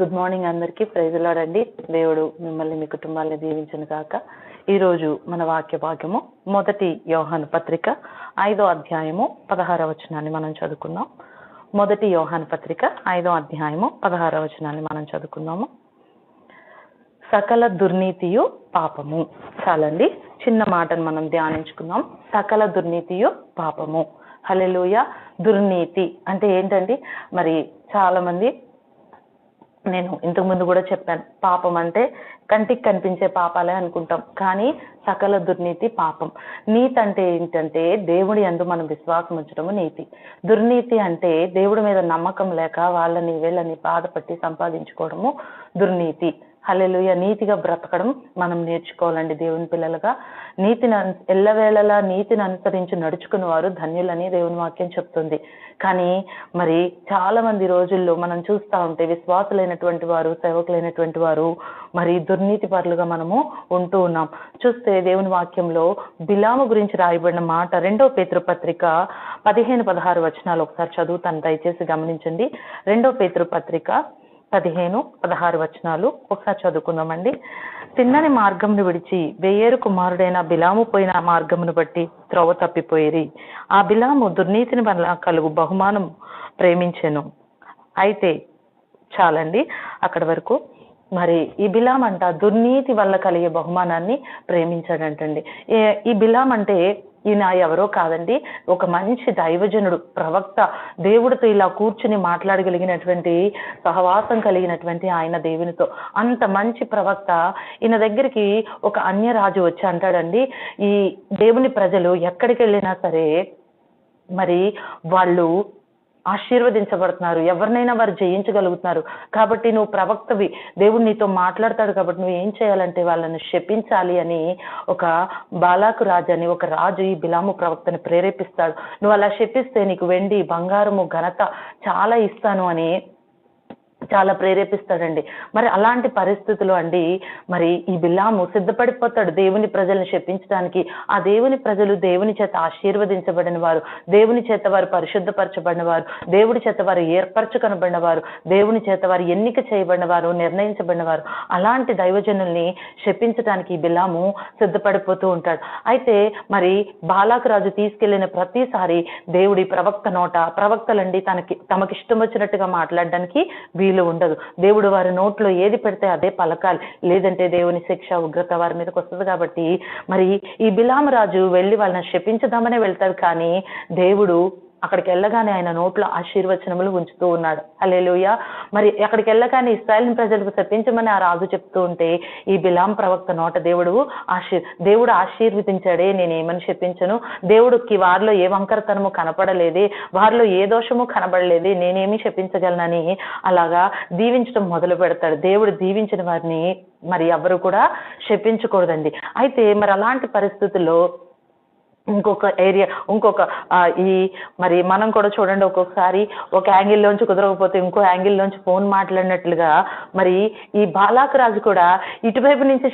Good morning అందరికీ. ప్రైజులాడండి దేవుడు మిమ్మల్ని మీ కుటుంబాన్ని దీవించను కాక ఈరోజు మన వాక్య భాగ్యము మొదటి యోహాను పత్రిక ఐదో అధ్యాయము పదహార వచనాన్ని మనం చదువుకుందాం. మొదటి యోహాను పత్రిక ఐదో అధ్యాయము పదహార వచనాన్ని మనం చదువుకుందాము. సకల దుర్నీతియు పాపము. చాలండి. చిన్న మాటను మనం ధ్యానించుకుందాం. సకల దుర్నీతియు పాపము. హలెలుయ దుర్నీతి అంటే ఏంటండి? మరి చాలామంది నేను ఇంతకు ముందు కూడా చెప్పాను పాపం అంటే కంటికి కనిపించే పాపాలే అనుకుంటాం. కానీ సకల దుర్నీతి పాపం. నీతి అంటే ఏంటంటే దేవుడి అందు మనం విశ్వాసం ఉంచడము నీతి. దుర్నీతి అంటే దేవుడి మీద నమ్మకం లేక వాళ్ళని వీళ్ళని బాధపట్టి సంపాదించుకోవడము దుర్నీతి. హలెలుయ నీతిగా బ్రతకడం మనం నేర్చుకోవాలండి దేవుని పిల్లలుగా. నీతిని ఎల్లవేళలా నీతిని అనుసరించి నడుచుకున్న వారు ధన్యులని దేవుని వాక్యం చెప్తుంది. కానీ మరి చాలా మంది రోజుల్లో మనం చూస్తూ ఉంటే విశ్వాసులైనటువంటి వారు సేవకులైనటువంటి వారు మరి దుర్నీతి పరులుగా మనము ఉంటూ ఉన్నాం. చూస్తే దేవుని వాక్యంలో బిలాము గురించి రాయబడిన మాట రెండో పేతృపత్రిక పదిహేను పదహారు వచనాలు ఒకసారి చదువుతాను దయచేసి గమనించండి. రెండో పేతృపత్రిక పదిహేను పదహారు వచనాలు. ఒకసారి చదువుకుందామండి. తిన్నని మార్గంను విడిచి వేయేరు కుమారుడైన బిలాము పోయిన మార్గమును బట్టి త్రోవ తప్పిపోయిరి. ఆ బిలాము దుర్నీతిని వల్ల కలుగు బహుమానం ప్రేమించెను. అయితే చాలండి అక్కడి వరకు మరి ఈ బిలాం అంట దుర్నీతి వల్ల కలిగే బహుమానాన్ని ప్రేమించాడంటండి. ఈ బిలాం అంటే ఈయన ఎవరో కాదండి ఒక మంచి దైవజనుడు ప్రవక్త. దేవుడితో ఇలా కూర్చుని మాట్లాడగలిగినటువంటి సహవాసం కలిగినటువంటి ఆయన దేవునితో. అంత మంచి ప్రవక్త. ఈయన దగ్గరికి ఒక అన్యరాజు వచ్చి అంటాడండి ఈ దేవుని ప్రజలు ఎక్కడికి వెళ్ళినా సరే మరి వాళ్ళు ఆశీర్వదించబడుతున్నారు. ఎవరినైనా వారు జయించగలుగుతున్నారు. కాబట్టి నువ్వు ప్రవక్తవి. దేవుడు నీతో మాట్లాడతాడు కాబట్టి నువ్వు ఏం చేయాలంటే వాళ్ళని శపించాలి అని ఒక బాలాకు రాజు అని ఒక రాజు ఈ బిలాము ప్రవక్తని ప్రేరేపిస్తాడు. నువ్వు అలా శపిస్తే నీకు వెండి బంగారము ఘనత చాలా ఇస్తాను అని చాలా ప్రేరేపిస్తాడండి. మరి అలాంటి పరిస్థితులు అండి మరి ఈ బిలాము సిద్ధపడిపోతాడు దేవుని ప్రజలను శపించడానికి. ఆ దేవుని ప్రజలు దేవుని చేత ఆశీర్వదించబడిన వారు దేవుని చేత వారు పరిశుద్ధపరచబడిన వారు దేవుడి చేత వారు ఏర్పరచుకనబడిన వారు దేవుని చేత వారు ఎన్నిక చేయబడిన వారు నిర్ణయించబడిన వారు అలాంటి దైవజనుల్ని శపించడానికి ఈ బిలాము సిద్ధపడిపోతూ ఉంటాడు. అయితే మరి బాలాకు రాజు తీసుకెళ్ళిన ప్రతిసారి దేవుడి ప్రవక్త నోట ప్రవక్తలండి తనకి తమకిష్టం వచ్చినట్టుగా మాట్లాడడానికి వీలు ఉండదు. దేవుడు వారి నోట్లో ఏది పెడితే అదే పలకాలి. లేదంటే దేవుని శిక్ష ఉగ్రత వారి మీదకి వస్తుంది కాబట్టి మరి ఈ బిలామరాజు వెళ్ళి వాళ్ళని శపించదామనే వెళ్తాడు కానీ దేవుడు అక్కడికి వెళ్ళగానే ఆయన నోట్లో ఆశీర్వచనములు ఉంచుతూ ఉన్నాడు. అలేలుయ మరి అక్కడికి వెళ్ళగానే ఇస్రాయల్ ప్రజలకు శపించమని ఆ రాజు చెప్తూ ఉంటే ఈ బిలాం ప్రవక్త నోట దేవుడు ఆశీర్ దేవుడు ఆశీర్వదించాడే నేను ఏమని చెప్పించను దేవుడికి వారిలో ఏ వంకరతనము కనపడలేదే వారిలో ఏ దోషము కనబడలేదే నేనేమి చెప్పించగలనని అలాగా దీవించడం మొదలు పెడతాడు. దేవుడు దీవించిన వారిని మరి ఎవరు కూడా శపించకూడదండి. అయితే మరి అలాంటి పరిస్థితుల్లో ఇంకొక ఏరియా ఇంకొక ఈ మరి మనం కూడా చూడండి ఒక్కొక్కసారి ఒక యాంగిల్లోంచి కుదరకపోతే ఇంకో యాంగిల్లోంచి ఫోన్ మాట్లాడినట్లుగా మరి ఈ బాలాకు రాజు కూడా ఇటువైపు నుంచి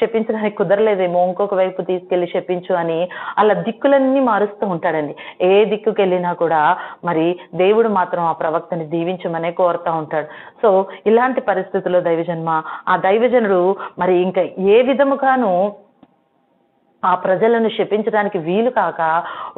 శపించడానికి కుదరలేదేమో ఇంకొక వైపు తీసుకెళ్ళి శపించు అని అలా దిక్కులన్నీ మారుస్తూ ఉంటాడండి. ఏ దిక్కుకి వెళ్ళినా కూడా మరి దేవుడు మాత్రం ఆ ప్రవక్తని దీవించమనే కోరుతూ ఉంటాడు. సో ఇలాంటి పరిస్థితుల్లో దైవజన్మ ఆ దైవజనుడు మరి ఇంకా ఏ విధముగాను ఆ ప్రజలను శపించడానికి వీలు కాక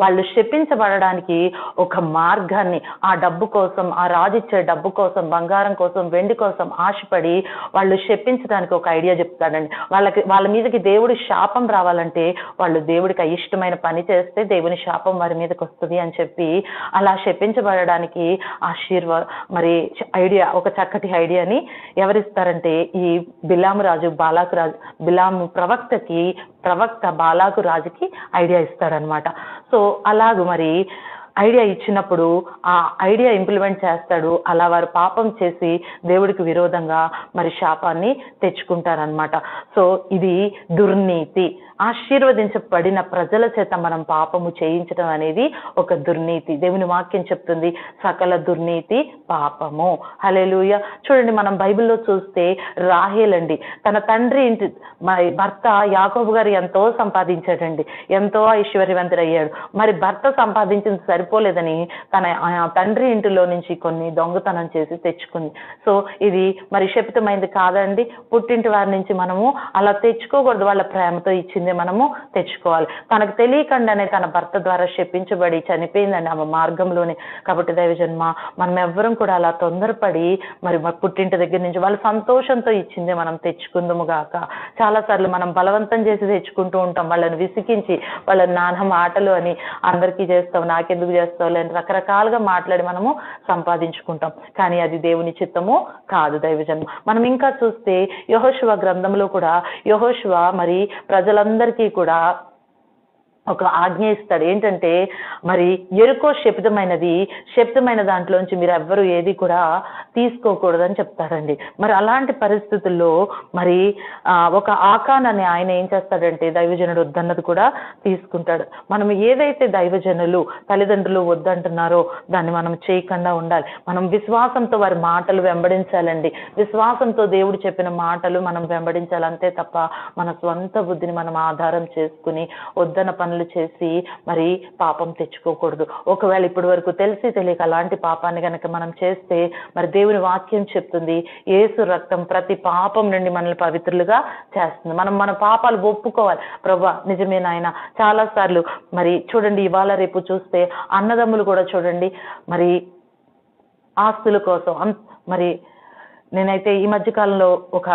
వాళ్ళు శపించబడడానికి ఒక మార్గాన్ని ఆ డబ్బు కోసం ఆ రాజు ఇచ్చే డబ్బు కోసం బంగారం కోసం వెండి కోసం ఆశపడి వాళ్ళు శపించడానికి ఒక ఐడియా చెప్తాడండి వాళ్ళకి వాళ్ళ మీదకి దేవుడి శాపం రావాలంటే వాళ్ళు దేవుడికి అయిష్టమైన పని చేస్తే దేవుని శాపం వారి మీదకి వస్తుంది అని చెప్పి అలా శపించబడడానికి ఆశీర్వ మరి ఐడియా ఒక చక్కటి ఐడియాని ఎవరిస్తారంటే ఈ బిలాము రాజు బాలాకు రాజు బిలాము ప్రవక్తకి ప్రవక్త బాలాకు రాజుకి ఐడియా ఇస్తాడనమాట సో అలాగ మరి ఐడియా ఇచ్చినప్పుడు ఆ ఐడియా ఇంప్లిమెంట్ చేస్తాడు. అలా వారు పాపం చేసి దేవుడికి విరోధంగా మరి శాపాన్ని తెచ్చుకుంటారనమాట సో ఇది దుర్నీతి. ఆశీర్వదించబడిన ప్రజల చేత మనం పాపము చేయించడం అనేది ఒక దుర్నీతి. దేవుని వాక్యం చెప్తుంది సకల దుర్నీతి పాపము. హలేలుయ చూడండి మనం బైబిల్లో చూస్తే రాహేల్ అండి తన తండ్రి ఇంటి భర్త యాకోబు గారు ఎంతో సంపాదించాడండి. ఎంతో ఐశ్వర్యవంతుడయ్యాడు. మరి భర్త సంపాదించింది సరిపో సరిపోలేదని తన ఆ తండ్రి ఇంటిలో నుంచి కొన్ని దొంగతనం చేసి తెచ్చుకుంది. సో ఇది మరి శపితమైంది కాదండి. పుట్టింటి వారి నుంచి మనము అలా తెచ్చుకోకూడదు. వాళ్ళ ప్రేమతో ఇచ్చింది మనము తెచ్చుకోవాలి. తనకు తెలియకుండానే తన భర్త ద్వారా శపించబడి చనిపోయిందండి ఆమె మార్గంలోనే. కాబట్టి దైవజన్మ మనం ఎవ్వరం కూడా అలా తొందరపడి మరి పుట్టింటి దగ్గర నుంచి వాళ్ళ సంతోషంతో ఇచ్చింది మనం తెచ్చుకుందాము గాక. చాలా సార్లు మనం బలవంతం చేసి తెచ్చుకుంటూ ఉంటాం. వాళ్ళని విసిగించి వాళ్ళ నాన్న మాటలు అని అందరికీ చేస్తాం. నాకెందుకు చేస్తావు లేని రకరకాలుగా మాట్లాడి మనము సంపాదించుకుంటాం. కానీ అది దేవుని చిత్తము కాదు దైవజన్మ. మనం ఇంకా చూస్తే యహోశివ గ్రంథంలో కూడా యహోశివ మరి ప్రజలందరికీ కూడా ఒక ఆజ్ఞ ఇస్తాడు ఏంటంటే మరి ఎరుకో శబ్దమైనది శబ్దమైన దాంట్లోంచి మీరు ఎవ్వరు ఏది కూడా తీసుకోకూడదని చెప్తారండి. మరి అలాంటి పరిస్థితుల్లో మరి ఒక ఆకాన్ అని ఆయన ఏం చేస్తాడంటే దైవజనుడు వద్దన్నది కూడా తీసుకుంటాడు. మనం ఏదైతే దైవజనులు తల్లిదండ్రులు వద్దంటున్నారో దాన్ని మనం చేయకుండా ఉండాలి. మనం విశ్వాసంతో వారి మాటలు వెంబడించాలండి. విశ్వాసంతో దేవుడు చెప్పిన మాటలు మనం వెంబడించాలి అంతే తప్ప మన స్వంత బుద్ధిని మనం ఆధారం చేసుకుని వద్దన పనులు చేసి మరి పాపం తెచ్చుకోకూడదు. ఒకవేళ ఇప్పటి వరకు తెలిసి తెలియక అలాంటి పాపాన్ని కనుక మనం చేస్తే మరి దేవుని వాక్యం చెప్తుంది ఏసు రక్తం ప్రతి పాపం నుండి మనల్ని పవిత్రులుగా చేస్తుంది. మనం మన పాపాలు ఒప్పుకోవాలి. ప్రభా నిజమే నాయన చాలా సార్లు మరి చూడండి ఇవాళ రేపు చూస్తే అన్నదమ్ములు కూడా చూడండి మరి ఆస్తుల కోసం మరి నేనైతే ఈ మధ్యకాలంలో ఒక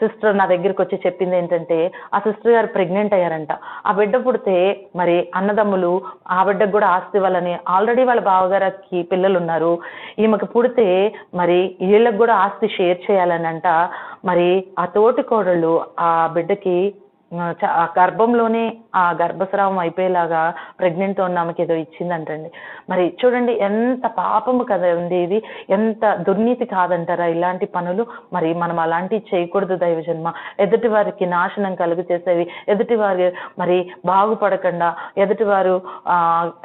సిస్టర్ నా దగ్గరికి వచ్చి చెప్పింది ఏంటంటే ఆ సిస్టర్ గారు ప్రెగ్నెంట్ అయ్యారంట. ఆ బిడ్డ పుడితే మరి అన్నదమ్ములు ఆ బిడ్డకు కూడా ఆస్తి ఇవ్వాలని ఆల్రెడీ వాళ్ళ బావగారికి పిల్లలు ఉన్నారు ఈమెకు పుడితే మరి వీళ్ళకి కూడా ఆస్తి షేర్ చేయాలని అంట. మరి ఆ తోటి కోడళ్ళు ఆ బిడ్డకి గర్భంలోనే ఆ గర్భస్రావం అయిపోయేలాగా ప్రెగ్నెంట్ ఉన్న ఆమెకి ఏదో ఇచ్చిందంటండి. మరి చూడండి ఎంత పాపము కదా ఉంది ఇది. ఎంత దుర్నీతి కాదంటారా ఇలాంటి పనులు? మరి మనం అలాంటివి చేయకూడదు దైవజన్మ ఎదుటి వారికి నాశనం కలుగు చేసేవి. ఎదుటి వారి మరి బాగుపడకుండా ఎదుటివారు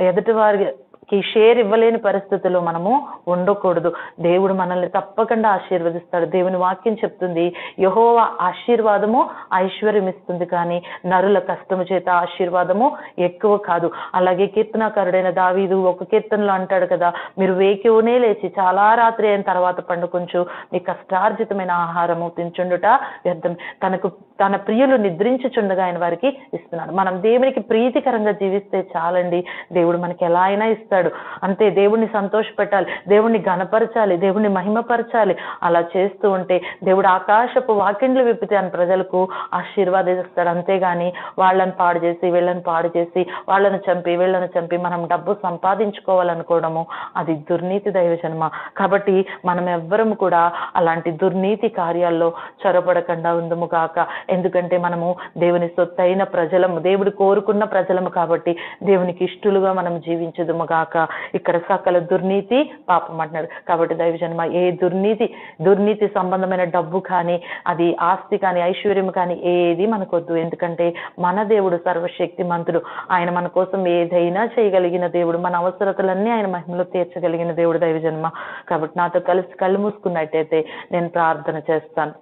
ఎదుటివారి కి షేర్ ఇవ్వలేని పరిస్థితుల్లో మనము ఉండకూడదు. దేవుడు మనల్ని తప్పకుండా ఆశీర్వదిస్తాడు. దేవుని వాక్యం చెప్తుంది యహోవా ఆశీర్వాదము ఐశ్వర్యం ఇస్తుంది కానీ నరుల కష్టము చేత ఆశీర్వాదము ఎక్కువ కాదు. అలాగే కీర్తనాకారుడైన దావీదు ఒక కీర్తనలో అంటాడు కదా మీరు వేకివనే లేచి చాలా రాత్రి అయిన తర్వాత పండుకొంచు మీ కష్టార్జితమైన ఆహారము తించుండుట వ్యర్థం. తనకు తన ప్రియులు నిద్రించుచుండగా ఆయన వారికి ఇస్తున్నాడు. మనం దేవునికి ప్రీతికరంగా జీవిస్తే చాలండి. దేవుడు మనకి ఎలా అయినా ఇస్తాడు. అంతే దేవుణ్ణి సంతోషపెట్టాలి దేవుణ్ణి గణపరచాలి దేవుణ్ణి మహిమపరచాలి. అలా చేస్తూ ఉంటే దేవుడు ఆకాశపు వాకిండ్లు విప్పితే అని ప్రజలకు ఆశీర్వాదిస్తాడు. అంతేగాని వాళ్ళని పాడు చేసి వీళ్ళని పాడు చేసి వాళ్ళని చంపి వీళ్ళని చంపి మనం డబ్బు సంపాదించుకోవాలనుకోవడము అది దుర్నీతి దైవజన్మ. కాబట్టి మనం ఎవ్వరం కూడా అలాంటి దుర్నీతి కార్యాల్లో చొరబడకుండా ఉందము కాక ఎందుకంటే మనము దేవుని సొత్తైన ప్రజలము దేవుడు కోరుకున్న ప్రజలము కాబట్టి దేవునికి ఇష్టలుగా మనం జీవించదుము గాక ఇక్కడ సకల దుర్నీతి పాపం అంటున్నాడు. కాబట్టి దైవజన్మ ఏ దుర్నీతి దుర్నీతి సంబంధమైన డబ్బు కానీ అది ఆస్తి కానీ ఐశ్వర్యం కానీ ఏది మనకొద్దు. ఎందుకంటే మన దేవుడు సర్వశక్తిమంతుడు. ఆయన మన కోసం ఏదైనా చేయగలిగిన దేవుడు. మన అవసరతలన్నీ ఆయన మహిమలో తీర్చగలిగిన దేవుడు దైవజన్మ కాబట్టి నాతో కలిసి కళ్ళు మూసుకున్నట్టయితే నేను ప్రార్థన చేస్తాను.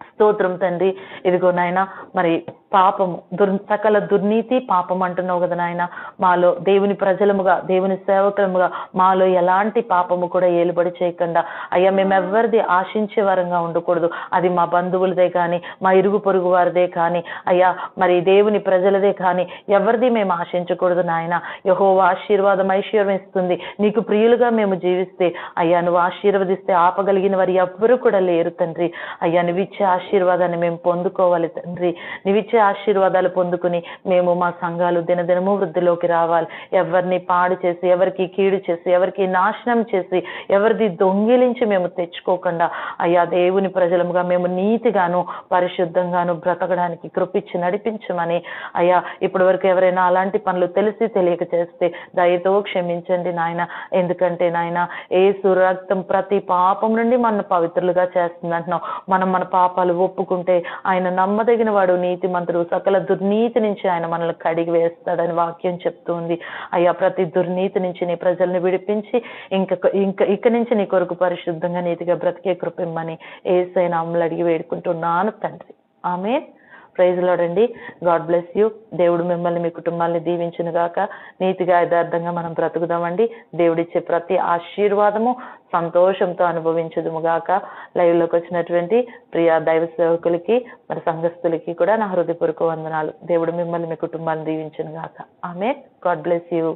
స్తోత్రం తండ్రి. ఇదిగో నాయన మరి పాపము. దుర్ సకల దుర్నీతి పాపం అంటున్నావు కదా నాయన. మాలో దేవుని ప్రజలముగా దేవుని సేవకులముగా మాలో ఎలాంటి పాపము కూడా ఏలుబడి చేయకుండా అయ్యా మేము ఎవరిది ఆశించే వరంగా ఉండకూడదు. అది మా బంధువులదే కానీ మా ఇరుగు పొరుగు వారిదే కానీ అయ్యా మరి దేవుని ప్రజలదే కానీ ఎవరిది మేము ఆశించకూడదు నాయన. యహో ఆశీర్వాదం ఐశ్వర్యం ఇస్తుంది. నీకు ప్రియులుగా మేము జీవిస్తే అయ్యా నువ్వు ఆశీర్వదిస్తే ఆపగలిగిన వారు ఎవ్వరూ కూడా లేరు తండ్రి. అయ్యా నువ్విచ్చే ఆశీర్వాదాన్ని మేము పొందుకోవాలి తండ్రి. నువ్విచ్చే ఆశీర్వాదాలు పొందుకుని మేము మా సంఘాలు దినదినము వృద్ధిలోకి రావాలి. ఎవరిని పాడు చేసి ఎవరికి కీడు చేసి ఎవరికి నాశనం చేసి ఎవరిది దొంగిలించి మేము తెచ్చుకోకుండా అయ్యా దేవుని ప్రజలముగా మేము నీతిగాను పరిశుద్ధంగాను బ్రతకడానికి కృపించి నడిపించమని అయ్యా ఇప్పటి వరకు ఎవరైనా అలాంటి పనులు తెలిసి తెలియక చేస్తే దయతో క్షమించండి నాయన. ఎందుకంటే నాయన ఏ సురక్తం ప్రతి పాపం నుండి మన పవిత్రులుగా చేస్తుంది అంటున్నాం మనం మన పాపాలు ఒప్పుకుంటే ఆయన నమ్మదగిన వాడు నీతి నీతిమంతుడు సకల దుర్నీతి నుంచి ఆయన మనల్ని కడిగి వేస్తాడని వాక్యం చెప్తుంది. అయ్యా ప్రతి దుర్నీతి నుంచి నీ ప్రజల్ని విడిపించి ఇంకా ఇంకా ఇక నుంచి నీ కొరకు పరిశుద్ధంగా నీతిగా బ్రతికే కృపిమ్మని ఏసైనా అమ్మలు అడిగి వేడుకుంటున్నాను తండ్రి. Amen praise the Lord God bless you. దేవుడు మిమ్మల్ని మీ కుటుంబాన్ని దీవించునుగాక నీతిగా యథార్థంగా మనం బ్రతుకుదామండి. దేవుడిచ్చే ప్రతి ఆశీర్వాదము సంతోషంతో అనుభవించదుము గాక. లైవ్లోకి వచ్చినటువంటి ప్రియా దైవ సేవకులకి మరి సంఘస్థులకి కూడా నా హృదయపూర్వక వందనాలు. దేవుడు మిమ్మల్ని మీ కుటుంబాన్ని దీవించునుగాక ఆమె గాడ్ బ్లెస్ యూ.